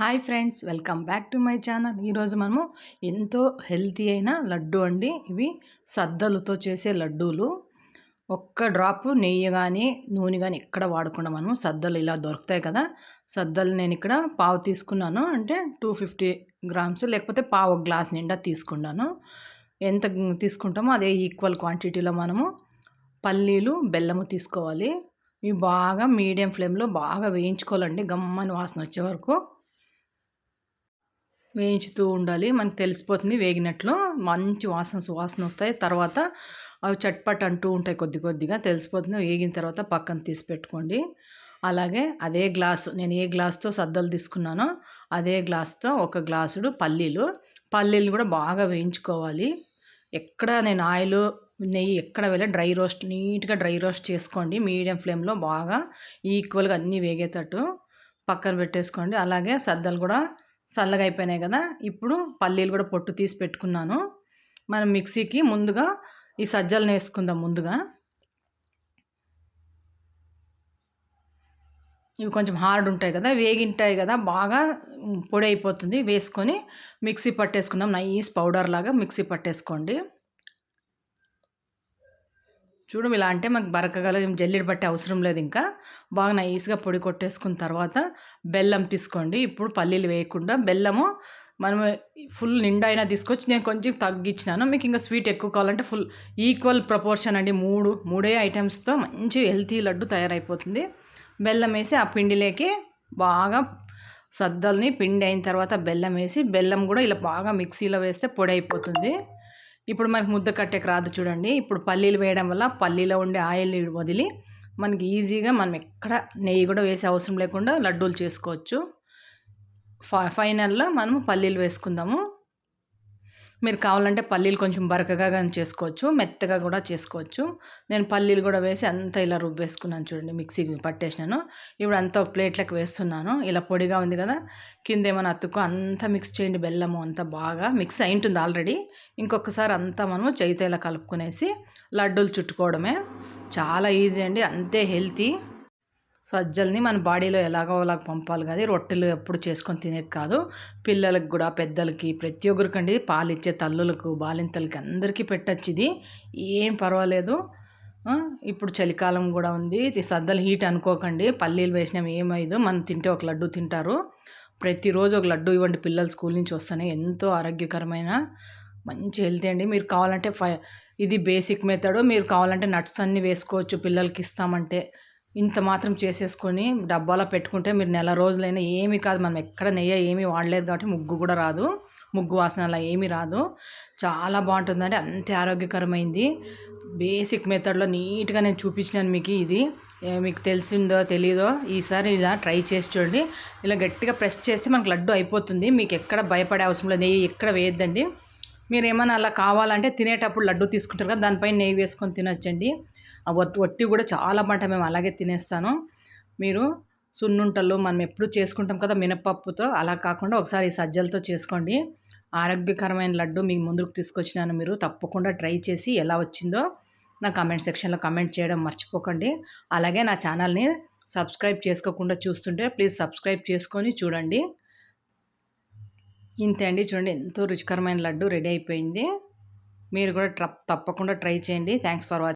Hi friends welcome back to my channel. ఈరోజు మనము ఎంతో హెల్తీ అయిన లడ్డు అండి. ఇవి సద్దలతో చేసే లడ్డూలు. ఒక్క డ్రాప్ నెయ్యి కానీ నూనె కానీ ఎక్కడ వాడకుండా మనము సద్దలు ఇలా దొరుకుతాయి కదా. సద్దలు నేను ఇక్కడ పావు తీసుకున్నాను. అంటే టూ ఫిఫ్టీ గ్రామ్స్ లేకపోతే పావు గ్లాస్ నిండా తీసుకున్నాను. ఎంత తీసుకుంటామో అదే ఈక్వల్ క్వాంటిటీలో మనము పల్లీలు బెల్లము తీసుకోవాలి. ఇవి బాగా మీడియం ఫ్లేమ్లో బాగా వేయించుకోవాలండి. గమ్మని వాసన వచ్చే వరకు. వేయించుతూ ఉండాలి. మనకు తెలిసిపోతుంది వేగినట్లు. మంచి వాసన సువాసన వస్తాయి. తర్వాత అవి చట్పట్ అంటూ ఉంటాయి కొద్ది కొద్దిగా. తెలిసిపోతుంది. వేగిన తర్వాత పక్కన తీసి పెట్టుకోండి. అలాగే అదే గ్లాసు నేను ఏ గ్లాస్తో సద్దలు తీసుకున్నానో అదే గ్లాస్తో ఒక గ్లాసుడు పల్లీలు. పల్లీలు కూడా బాగా వేయించుకోవాలి. ఎక్కడ నేను ఆయిల్ నెయ్యి ఎక్కడ వెళ్ళి డ్రై రోస్ట్ నీట్గా డ్రై రోస్ట్ చేసుకోండి. మీడియం ఫ్లేమ్లో బాగా ఈక్వల్గా అన్నీ వేగేటట్టు పక్కన పెట్టేసుకోండి. అలాగే సద్దలు కూడా చల్లగా అయిపోయినాయి కదా ఇప్పుడు పల్లీలు కూడా పొట్టు తీసి పెట్టుకున్నాను. మనం మిక్సీకి ముందుగా ఈ సజ్జలను వేసుకుందాం ముందుగా. ఇవి కొంచెం హార్డ్ ఉంటాయి కదా వేగింటాయి కదా బాగా పొడి అయిపోతుంది. వేసుకొని మిక్సీ పట్టేసుకుందాం. నైస్ పౌడర్ లాగా మిక్సీ పట్టేసుకోండి. చూడు ఇలా అంటే మాకు బరకగల జల్లెడ పట్టే అవసరం లేదు ఇంకా. బాగా నైస్గా పొడి కొట్టేసుకున్న తర్వాత బెల్లం తీసుకోండి. ఇప్పుడు పల్లీలు వేయకుండా బెల్లము మనం ఫుల్ నిండా అయినా తీసుకొచ్చి నేను కొంచెం తగ్గించినాను మీకు ఇంకా స్వీట్ ఎక్కువ కావాలంటే ఫుల్ ఈక్వల్ ప్రపోర్షన్ అండి. మూడు మూడే ఐటమ్స్తో మంచి హెల్తీ లడ్డు తయారైపోతుంది. బెల్లం వేసి ఆ పిండిలోకి బాగా సద్దల్ని పిండి అయిన తర్వాత బెల్లం వేసి బెల్లం కూడా ఇలా బాగా మిక్సీలో వేస్తే పొడి అయిపోతుంది. ఇప్పుడు మనకి ముద్ద కట్టేకి రాదు చూడండి. ఇప్పుడు పల్లీలు వేయడం వల్ల పల్లీలో ఉండే ఆయిల్ వదిలి మనకి ఈజీగా మనం ఎక్కడ నెయ్యి కూడా వేసే అవసరం లేకుండా లడ్డూలు చేసుకోవచ్చు. ఫైనల్లో మనం పల్లీలు వేసుకుందాము. మీరు కావాలంటే పల్లీలు కొంచెం బరకగా కానీ చేసుకోవచ్చు మెత్తగా కూడా చేసుకోవచ్చు. నేను పల్లీలు కూడా వేసి అంతా ఇలా రుబ్బేసుకున్నాను చూడండి మిక్సీకి పట్టేసినాను. ఇప్పుడు అంతా ఒక ప్లేట్లకు వేస్తున్నాను. ఇలా పొడిగా ఉంది కదా కింద ఏమైనా అతుక్కు అంతా మిక్స్ చేయండి బెల్లము అంతా బాగా మిక్స్ అయి ఉంటుంది ఆల్రెడీ ఇంకొకసారి అంతా మనము చేయితో ఇలా కలుపుకునేసి లడ్డూలు చుట్టుకోవడమే. చాలా ఈజీ అండి అంతే హెల్తీ సజ్జల్ని మన బాడీలో ఎలాగో అలాగ పంపాలి కదా రొట్టెలు ఎప్పుడు చేసుకొని తినేది కాదు. పిల్లలకు కూడా పెద్దలకి ప్రతి ఒక్కరికండి పాలు ఇచ్చే తల్లులకు బాలింతలకి అందరికీ పెట్టచ్చు ఇది. ఏం పర్వాలేదు. ఇప్పుడు చలికాలం కూడా ఉంది. ఇది సద్దలు హీట్ అనుకోకండి. పల్లీలు వేసినాం ఏమైదు. మనం తింటే ఒక లడ్డు తింటారు. ప్రతిరోజు ఒక లడ్డు ఇవ్వండి. పిల్లలు స్కూల్ నుంచి వస్తానే ఎంతో ఆరోగ్యకరమైన మంచి హెల్తీ అండి. మీరు కావాలంటే ఫై ఇది బేసిక్ మెథడ్. మీరు కావాలంటే నట్స్ అన్నీ వేసుకోవచ్చు. పిల్లలకి ఇస్తామంటే. ఇంత మాత్రం చేసేసుకొని డబ్బాలో పెట్టుకుంటే మీరు నెల రోజులైనా ఏమీ కాదు. మనం ఎక్కడ నెయ్యి ఏమీ వాడలేదు కాబట్టి ముగ్గు కూడా రాదు. ముగ్గు వాసన అలా ఏమీ రాదు. చాలా బాగుంటుందండి. అంతే ఆరోగ్యకరమైంది. బేసిక్ మెథడ్లో నీట్గా నేను చూపించినాను మీకు ఇది. మీకు తెలిసిందో తెలీదో ఈసారి ఇలా ట్రై చేసి చూడండి. ఇలా గట్టిగా ప్రెస్ చేస్తే మనకు లడ్డు అయిపోతుంది. మీకు ఎక్కడ భయపడే అవసరం లేదు. నెయ్యి ఎక్కడ వేయద్దండి. మీరు ఏమైనా అలా కావాలంటే తినేటప్పుడు లడ్డు తీసుకుంటారు కదా దానిపైన నెయ్యి వేసుకొని తినొచ్చండి. ఆ వట్టి కూడా చాలా మాట మేము అలాగే తినేస్తాను. మీరు సున్నుంటలు మనం ఎప్పుడు చేసుకుంటాం కదా మినపప్పుతో అలా కాకుండా ఒకసారి ఈ సజ్జలతో చేసుకోండి. ఆరోగ్యకరమైన లడ్డు మీకు ముందుకు తీసుకొచ్చినాను మీరు తప్పకుండా ట్రై చేసి ఎలా వచ్చిందో నా కమెంట్ సెక్షన్లో కమెంట్ చేయడం మర్చిపోకండి. అలాగే నా ఛానల్ని సబ్స్క్రైబ్ చేసుకోకుండా చూస్తుంటే ప్లీజ్ సబ్స్క్రైబ్ చేసుకొని చూడండి. ఇంతే అండి. చూడండి ఎంతో రుచికరమైన లడ్డు రెడీ అయిపోయింది. మీరు కూడా తప్పకుండా ట్రై చేయండి. Thanks for watching